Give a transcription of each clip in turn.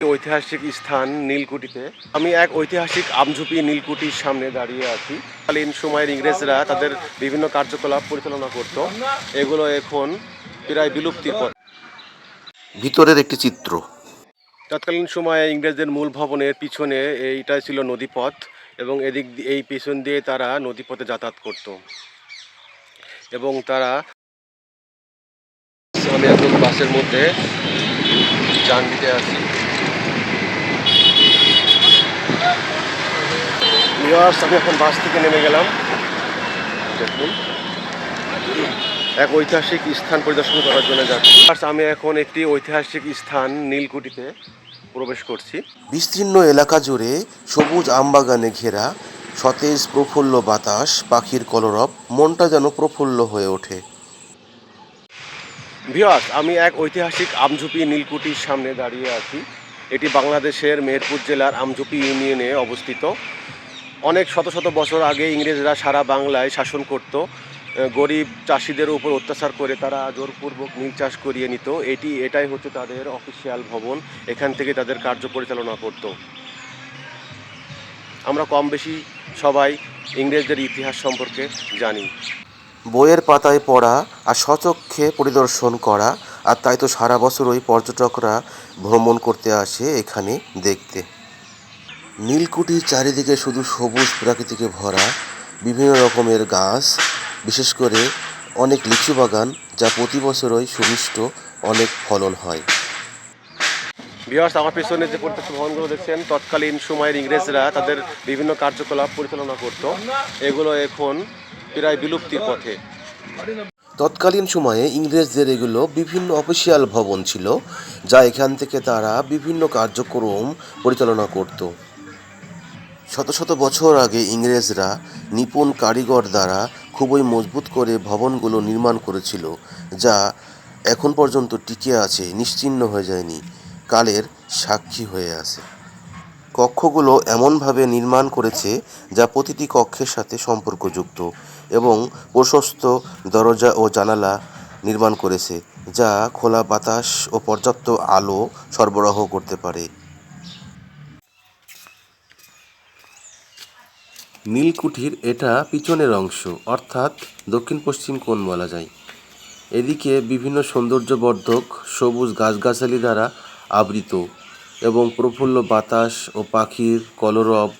ঐতিহাসিক স্থান নীলকুঠিতে আমি এক ঐতিহাসিক আমঝুপি নীলকুঠির সামনে দাঁড়িয়ে আছি। কালীন সময়ের ইংরেজরা তাদের বিভিন্ন কার্যকলাপ পরিচালনা করত। এগুলো এখন প্রায় বিলুপ্তির পথ। ভিতরের একটি চিত্র। তৎকালীন সময়ে ইংরেজদের মূল ভবনের পিছনে এইটা ছিল নদীপথ এবং এদিক এই পিছন দিয়ে তারা নদীপথে যাতায়াত করত। এবং তারা আমি এখন বাসের মধ্যে যান দিতে আছি ভিউয়ার্স আমি এখন বাস থেকে নেমে গেলাম। দেখুন। এক ঐতিহাসিক স্থান পরিদর্শন করার জন্য যাচ্ছি। আমি এখন একটি ঐতিহাসিক স্থান নীলকুঠিতে প্রবেশ করছি। বিস্তীর্ণ এলাকা জুড়ে সবুজ আমবাগানে ঘেরা সতেজ প্রফুল্ল বাতাস পাখির কলরব মনটা যেন প্রফুল্ল হয়ে ওঠে। ভিওয়াস আমি এক ঐতিহাসিক আমঝুপি নীলকুঠির সামনে দাঁড়িয়ে আছি। এটি বাংলাদেশের মেহেরপুর জেলার আমঝুপি ইউনিয়নে অবস্থিত। অনেক শত শত বছর আগে ইংরেজরা সারা বাংলায় শাসন করত। গরিব চাষিদের উপর অত্যাচার করে তারা জোরপূর্বক নীল চাষ করিয়ে নিত। এটি, এটাই হচ্ছে তাদের অফিসিয়াল ভবন। এখান থেকে তাদের কার্য পরিচালনা করত। আমরা কম বেশি সবাই ইংরেজদের ইতিহাস সম্পর্কে জানি। বইয়ের পাতায় পড়া আর সচক্ষে পরিদর্শন করা, আর তাই তো সারা বছর ওই পর্যটকরা ভ্রমণ করতে আসে এখানে দেখতে। নীলকুঠির চারিদিকে শুধু সবুজ প্রাকৃতিকে ভরা বিভিন্ন রকমের গাছ বিশেষ করে অনেক লিচু বাগান যা প্রতি বছরই সুমিষ্ট অনেক ফলন হয়। বিহার আমার পেছনে যে পরিত্যক্ত ভবনগুলো দেখছেন তৎকালীন সময়ের ইংরেজরা তাদের বিভিন্ন কার্যকলাপ পরিচালনা করত। এগুলো এখন প্রায় বিলুপ্তির পথে। তৎকালীন সময়ে ইংরেজদের এগুলো বিভিন্ন অফিসিয়াল ভবন ছিল যা এখান থেকে তারা বিভিন্ন কার্যক্রম পরিচালনা করত। শত শত বছর আগে ইংরেজরা নিপুণ কারিগর দ্বারা খুবই মজবুত করে ভবনগুলো নির্মাণ করেছিল, যা এখন পর্যন্ত টিকে আছে, নিশ্চিহ্ন হয়ে যায়নি, কালের সাক্ষী হয়ে আছে। কক্ষগুলো এমনভাবে নির্মাণ করেছে যা প্রতিটি কক্ষের সাথে সম্পর্কযুক্ত এবং প্রশস্ত দরজা ও জানালা নির্মাণ করেছে, যা খোলা বাতাস ও পর্যাপ্ত আলো সরবরাহ করতে পারে। নীলকুঠির এটা পিছনের অংশ, অর্থাৎ দক্ষিণ পশ্চিম কোণ বলা যায়। এদিকে বিভিন্ন সৌন্দর্যবর্ধক সবুজ গাছগাছালি দ্বারা আবৃত এবং প্রফুল্ল বাতাস ও পাখির কলরব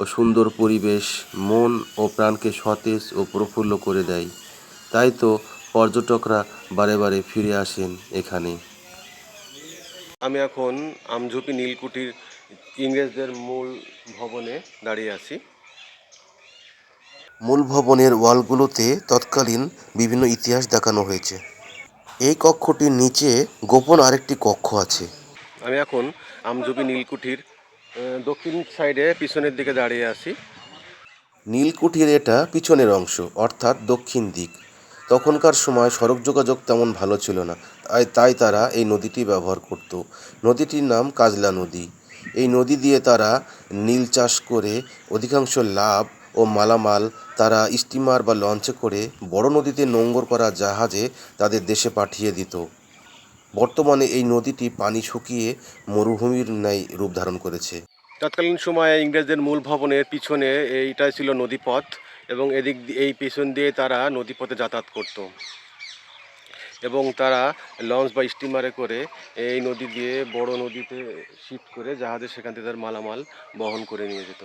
ও সুন্দর পরিবেশ মন ও প্রাণকে সতেজ ও প্রফুল্ল করে দেয়। তাই তো পর্যটকরা বারে বারে ফিরে আসেন এখানে। আমি এখন আমঝুপি নীলকুঠির ইংরেজদের মূল ভবনে দাঁড়িয়ে আছি। মূল ভবনের ওয়ালগুলোতে তৎকালীন বিভিন্ন ইতিহাস দেখানো হয়েছে। এই কক্ষটির নিচে গোপন আরেকটি কক্ষ আছে। আমি এখন আমঝুপি নীলকুঠির দক্ষিণ সাইডে পিছনের দিকে দাঁড়িয়ে আছি। নীলকুঠির এটা পিছনের অংশ অর্থাৎ দক্ষিণ দিক। তখনকার সময় সড়ক যোগাযোগ তেমন ভালো ছিল না তাই তাই তারা এই নদীটি ব্যবহার করত। নদীটির নাম কাজলা নদী। এই নদী দিয়ে তারা নীল চাষ করে অধিকাংশ লাভ ও মালামাল তারা স্টিমার বা লঞ্চে করে বড় নদীতে নোঙ্গর করা জাহাজে তাদের দেশে পাঠিয়ে দিত। বর্তমানে এই নদীটি পানি শুকিয়ে মরুভূমির ন্যায় রূপ ধারণ করেছে। তৎকালীন সময়ে ইংরেজদের মূল ভবনের পিছনে এইটা ছিল নদীপথ এবং এদিক এই পিছন দিয়ে তারা নদীপথে যাতায়াত করত। এবং তারা লঞ্চ বা স্টিমারে করে এই নদী দিয়ে বড় নদীতে শিফট করে জাহাজে সেখান থেকে তার মালামাল বহন করে নিয়ে যেত।